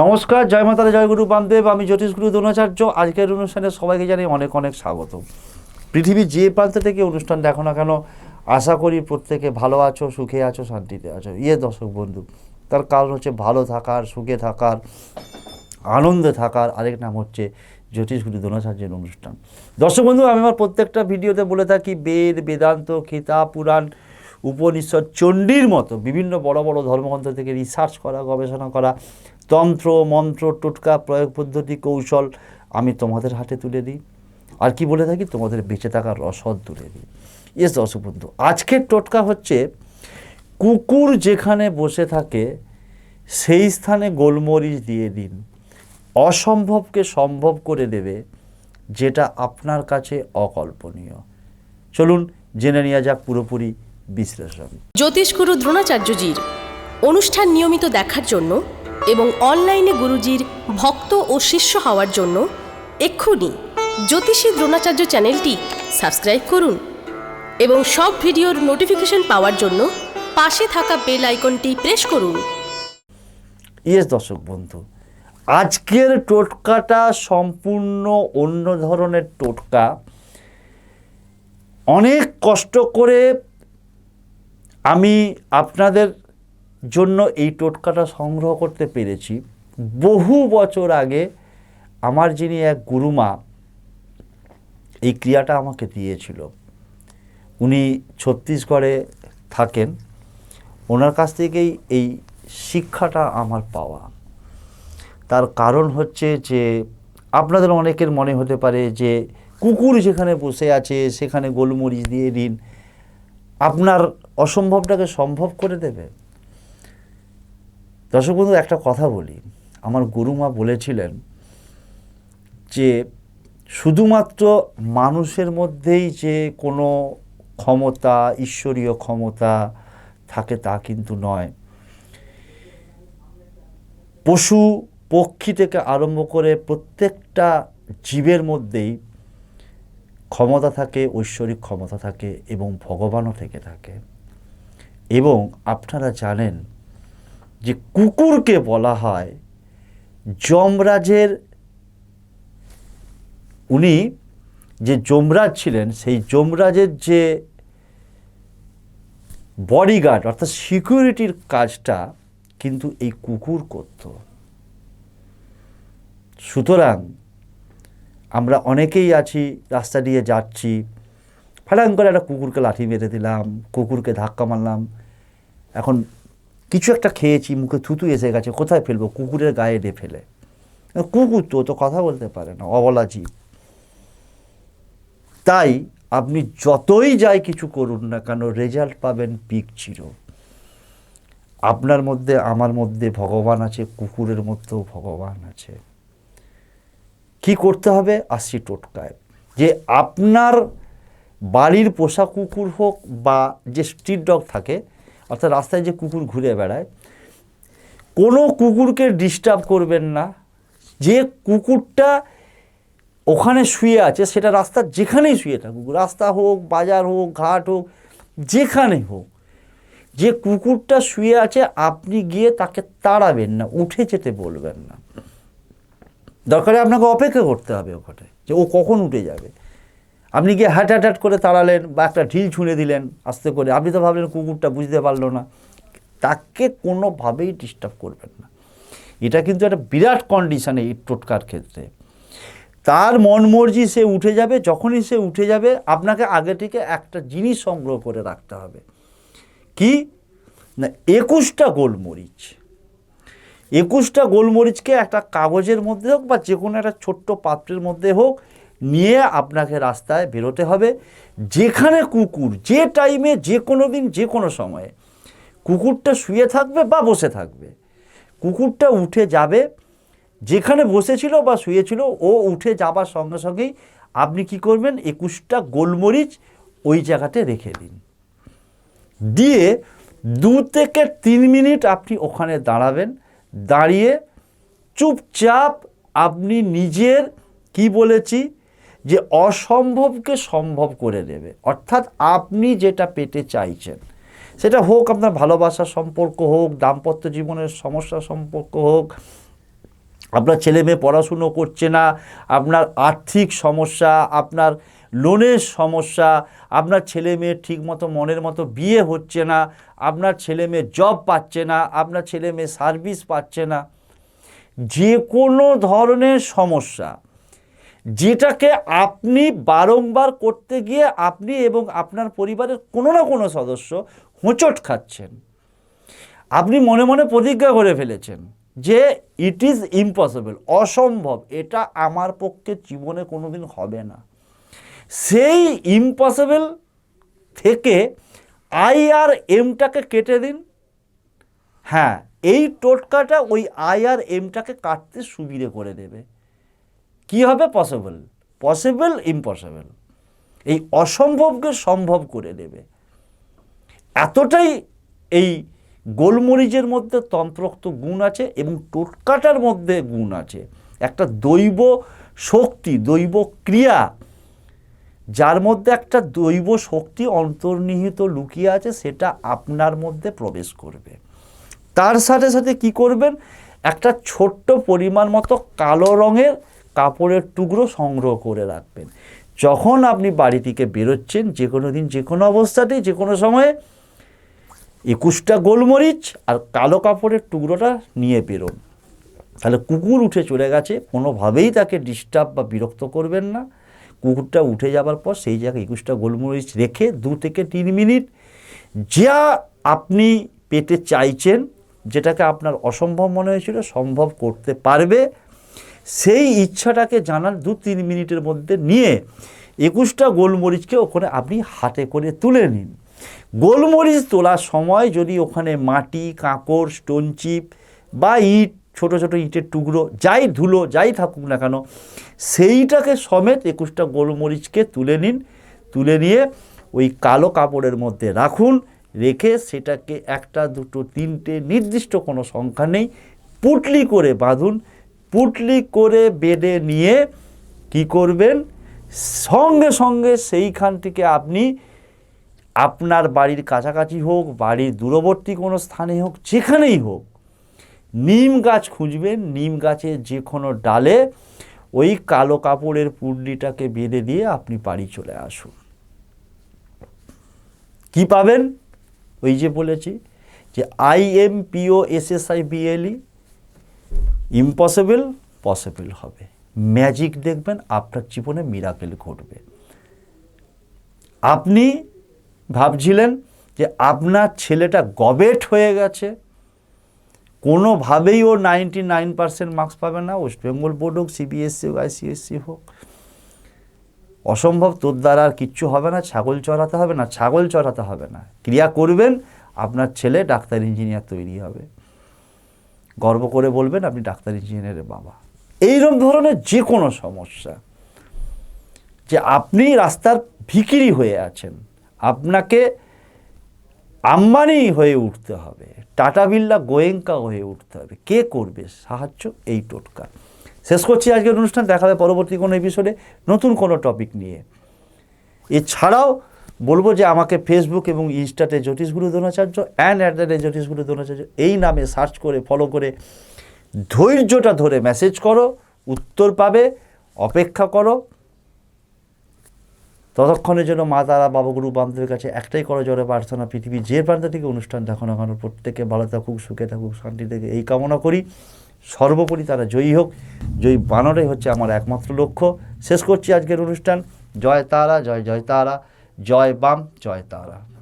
নমস্কার, জয় মাতারা জয়গুরু বামদেব, আমি জ্যোতিষগুরু দ্রোণাচার্য। আজকের অনুষ্ঠানে সবাইকে জানাই অনেক অনেক স্বাগত। পৃথিবীর যে প্রান্ত থেকে অনুষ্ঠান দেখো না কেন, আশা করি প্রত্যেকে ভালো আছো, সুখে আছো, শান্তিতে আছো। ইয়ে দর্শক বন্ধু, তার কারণ হচ্ছে ভালো থাকার, সুখে থাকার, আনন্দে থাকার আরেক নাম হচ্ছে জ্যোতিষগুরু দ্রোণাচার্যের অনুষ্ঠান। দর্শক বন্ধু, আমি আমার প্রত্যেকটা ভিডিওতে বলে থাকি, বেদ, বেদান্ত খিতা পুরাণ, উপনিষদ, চণ্ডীর মতো বিভিন্ন বড় বড় ধর্মগ্রন্থ থেকে রিসার্চ করা, গবেষণা করা তন্ত্র, মন্ত্র, টোটকা, প্রয়োগ পদ্ধতি, কৌশল আমি তোমাদের হাতে তুলে দিই। আর কি বলে থাকি? তোমাদের বেঁচে থাকার রসদ তুলে দিই। ইয়েস দর্শক আজকের টোটকা হচ্ছে কুকুর যেখানে বসে থাকে, সেই স্থানে গোলমরিচ দিয়ে দিন। অসম্ভবকে সম্ভব করে দেবে, যেটা আপনার কাছে অকল্পনীয়। চলুন জেনে নেওয়া যাক পুরোপুরি বিশ্লেষণ। জ্যোতিষগুরু দ্রোণাচার্যজির অনুষ্ঠান নিয়মিত দেখার জন্য এবং অনলাইনে গুরুজির ভক্ত ও শিষ্য হওয়ার জন্য এক্ষুনি জ্যোতিষী দ্রোণাচার্য চ্যানেলটি সাবস্ক্রাইব করুন এবং সব ভিডিওর নোটিফিকেশন পাওয়ার জন্য পাশে থাকা বেল আইকনটি প্রেস করুন। ইয়েস দর্শক বন্ধু, আজকের টোটকাটা সম্পূর্ণ অন্য ধরনের টোটকা। অনেক কষ্ট করে আমি আপনাদের জন্য এই টোটকাটা সংগ্রহ করতে পেরেছি। বহু বছর আগে আমার যিনি এক গুরুমা এই ক্রিয়াটা আমাকে দিয়েছিল। উনি ছত্তিশগড়ে থাকেন। ওনার কাছ থেকেই এই শিক্ষাটা আমার পাওয়া। তার কারণ হচ্ছে যে, আপনাদের অনেকের মনে হতে পারে যে, কুকুর যেখানে বসে আছে, সেখানে গোলমরিচ দিয়ে দিন। আপনার অসম্ভবটাকে সম্ভব করে দেবে? দর্শক বন্ধু, একটা কথা বলি। আমার গুরুমা বলেছিলেন যে, শুধুমাত্র মানুষের মধ্যেই যে কোনো ক্ষমতা, ঈশ্বরীয় ক্ষমতা থাকে তা কিন্তু নয়। পশু পক্ষী থেকে আরম্ভ করে প্রত্যেকটা জীবের মধ্যেই ক্ষমতা থাকে, ঐশ্বরিক ক্ষমতা থাকে এবং ভগবানও থেকে থাকে। এবং আপনারা জানেন যে কুকুরকে বলা হয়, যমরাজের উনি যে যমরাজ ছিলেন, সেই যমরাজের যে বডিগার্ড অর্থাৎ সিকিউরিটির কাজটা কিন্তু এই কুকুর করত। সুতরাং আমরা অনেকেই আছি, রাস্তা দিয়ে যাচ্ছি, ফাটাং করে একটা কুকুরকে লাঠি মেরে দিলাম, কুকুরকে ধাক্কা মারলাম। এখন কিছু একটা খেয়েছি, মুখে থুতু এসে গেছে, কোথায় ফেলব? কুকুরের গায়ে ডে ফেলে। কুকুর তো তো কথা বলতে পারে না, অবলা জীব। তাই আপনি যতই যাই কিছু করুন না কেন রেজাল্ট পাবেন পিক চিরো। আপনার মধ্যে, আমার মধ্যে ভগবান আছে, কুকুরের মধ্যেও ভগবান আছে। কি করতে হবে? আসছি টোটকায়। যে আপনার বাড়ির পোষা কুকুর হোক বা যে স্ট্রিট ডগ থাকে অর্থাৎ রাস্তায় যে কুকুর ঘুরে বেড়ায়, কোনো কুকুরকে ডিস্টার্ব করবেন না। যে কুকুরটা ওখানে শুয়ে আছে, সেটা রাস্তার যেখানেই শুয়ে থাকুক, রাস্তা হোক, বাজার হোক, ঘাট হোক যেখানে হোক, যে কুকুরটা শুয়ে আছে, আপনি গিয়ে তাকে তাড়াবেন না, উঠে যেতে বলবেন না। দরকারে আপনাকে অপেক্ষা করতে হবে ওখানে, যে ও কখন উঠে যাবে। আপনি গিয়ে হ্যাট হ্যাট করে তাড়ালেন বা একটা ঢিল ছুঁড়ে দিলেন আস্তে করে। আপনি তো ভাবলেন কুকুরটা বুঝতে পারল না। তাকে কোনোভাবেই ডিস্টার্ব করবেন না। এটা কিন্তু একটা বিরাট কন্ডিশান এই টোটকার ক্ষেত্রে। তার মন মর্জি সে উঠে যাবে, যখনই সে উঠে যাবে, আপনাকে আগে থেকে একটা জিনিস সংগ্রহ করে রাখতে হবে। কি? না, একুশটা গোলমরিচ। একুশটা গোলমরিচকে একটা কাগজের মধ্যে হোক বা যে কোনো একটা ছোট্ট পাত্রের মধ্যে হোক নিয়ে আপনাকে রাস্তায় বেরোতে হবে। যেখানে কুকুর, যে টাইমে যে কোনো দিন, যে কোনো সময়ে কুকুরটা শুয়ে থাকবে বা বসে থাকবে। কুকুরটা উঠে যাবে। যেখানে বসেছিল বা শুয়েছিল, ও উঠে যাবার সঙ্গে সঙ্গেই আপনি কি করবেন? একুশটা গোলমরিচ ওই জায়গাতে রেখে দিন। দিয়ে দু থেকে তিন মিনিট আপনি ওখানে দাঁড়াবেন। দাঁড়িয়ে চুপচাপ আপনি নিজের, কি বলেছি যে অসম্ভবকে সম্ভব করে দেবে। অর্থাৎ আপনি যেটা পেতে চাইছেন, সেটা হোক আপনার ভালোবাসা সম্পর্ক হোক, দাম্পত্য জীবনের সমস্যা সম্পর্ক হোক, আপনার ছেলে মেয়ে পড়াশুনো করছে না, আপনার আর্থিক সমস্যা, আপনার লোনের সমস্যা, আপনার ছেলে মেয়ের ঠিকমতো মনের মতো বিয়ে হচ্ছে না, আপনার ছেলে মেয়ে জব পাচ্ছে না, আপনার ছেলে মেয়ে সার্ভিস পাচ্ছে না, যে কোনো ধরনের সমস্যা যেটাকে আপনি বারংবার করতে গিয়ে আপনি এবং আপনার পরিবারের কোনো না কোনো সদস্য হোঁচট খাচ্ছেন। আপনি মনে মনে প্রতিজ্ঞা করে ফেলেছেন যে ইট ইজ ইম্পসিবল অসম্ভব, এটা আমার পক্ষে জীবনে কোনোদিন হবে না। সেই ইম্পসিবল থেকে আই আর এমটাকে কেটে দিন। হ্যাঁ এই টোটকাটা ওই আই আর এমটাকে কাটতে সুবিধে করে দেবে। কি হবে? পসিবল পসিবল ইম্পসিবল এই অসম্ভবকে সম্ভব করে দেবে। এতটাই এই গোলমরিচের মধ্যে তন্ত্রোক্ত গুণ আছে এবং টোটকাটার মধ্যে গুণ আছে। একটা দৈব শক্তি, দৈব ক্রিয়া, যার মধ্যে একটা দৈব শক্তি অন্তর্নিহিত লুকিয়ে আছে, সেটা আপনার মধ্যে প্রবেশ করবে। তার সাথে সাথে কি করবেন? একটা ছোট্ট পরিমাণ মতো কালো রঙের কাপড়ের টুকরো সংগ্রহ করে রাখবেন। যখন আপনি বাড়ি থেকে বেরোচ্ছেন যে কোনো দিন যে কোনো অবস্থাতেই যে কোনো সময়ে একুশটা গোলমরিচ আর কালো কাপড়ের টুকরোটা নিয়ে বেরোন। তাহলে কুকুর উঠে চলে গেছে, কোনোভাবেই তাকে ডিস্টার্ব বা বিরক্ত করবেন না। কুকুরটা উঠে যাবার পর সেই জায়গায় একুশটা গোলমরিচ রেখে দু থেকে তিন মিনিট যা আপনি পেতে চাইছেন, যেটাকে আপনার অসম্ভব মনে হয়েছিল, সম্ভব করতে পারবে। সেই ইচ্ছাটাকে জানার দু তিন মিনিটের মধ্যে নিয়ে একুশটা গোলমরিচকে ওখানে আপনি হাতে করে তুলে নিন। গোলমরিচ তোলার সময় যদি ওখানে মাটি, কাঁকড় স্টোন চিপ বা ইট, ছোট ছোট ইটের টুকরো, যাই ধুলো, যাই থাকুক না কেন, সেইটাকে সমেত একুশটা গোলমরিচকে তুলে নিন। তুলে নিয়ে ওই কালো কাপড়ের মধ্যে রাখুন, রেখে সেটাকে একটা, দুটো, তিনটে নির্দিষ্ট কোনো সংখ্যা নেই, পুটলি করে বাঁধুন। পুটলি করে বেডে নিয়ে কি করবেন? সঙ্গে সঙ্গে সেইখান থেকে আপনি আপনার বাড়ির কাছাকাছি হোক, বাড়ির দূরবর্তী কোনো স্থানে হোক, যেখানেই হোক, নিম গাছ খুঁজবেন। নিম গাছের যে কোনো ডালে ওই কালো কাপড়ের পুডলিটাকে বেঁধে দিয়ে আপনি বাড়ি চলে আসুন। কি পাবেন? ওই যে বলেছি যে I M P O S S I B L E impossible possible হবে। ম্যাজিক দেখবেন, আপনার জীবনে মিরাকেল ঘটবে। আপনি ভাবছিলেন যে আপনার ছেলেটা গবেট হয়ে গেছে। কোনোভাবেই ও নাইনটি নাইন পার্সেন্ট মার্কস পাবে না। ওয়েস্ট বেঙ্গল বোর্ড হোক সিবিএসসি হোক আইসিএসসি হোক। অসম্ভব, তোর দ্বারা আর কিচ্ছু হবে না। ছাগল চড়াতে হবে না, ছাগল চড়াতে হবে না। ক্রিয়া করবেন, আপনার ছেলে ডাক্তার ইঞ্জিনিয়ার তৈরি হবে। গর্ব করে বলবেন, আপনি ডাক্তার ইঞ্জিনিয়ারের বাবা। এইরকম ধরনের যে কোনো সমস্যা, যে আপনি রাস্তার ভিকিরি হয়ে আছেন, আপনাকে আম্বানি হয়ে উঠতে হবে, টাটা বিল্লা গোয়েঙ্কা হয়ে উঠতে হবে। কে করবে? সাহায্য এই টোটকা। শেষ করছি আজকের অনুষ্ঠান দেখা হবে পরবর্তী কোনো এপিসোডে নতুন কোনো টপিক নিয়ে। এছাড়াও বলব যে আমাকে ফেসবুক এবং ইনস্টাতে Jyotishguru Dronacharya and at the rate Jyotishguru Dronacharya এই নামে সার্চ করে ফলো করে ধৈর্যটা ধরে মেসেজ করো, উত্তর পাবে, অপেক্ষা করো। ততক্ষণের জন্য মা, তারা বাবাগুরু বান্ধবের কাছে একটাই করো জোরে প্রার্থনা পৃথিবীর যে প্রান্ত থেকে অনুষ্ঠান দেখো না কেন, প্রত্যেকে ভালো থাকুক, সুখে থাকুক, শান্তি থেকে এই কামনা করি। সর্বোপরি তারা জয়ী হোক। জয়ী বানরাই হচ্ছে আমার একমাত্র লক্ষ্য। শেষ করছি আজকের অনুষ্ঠান। জয় তারা, জয় জয় তারা। জয় বাম জয় তারা।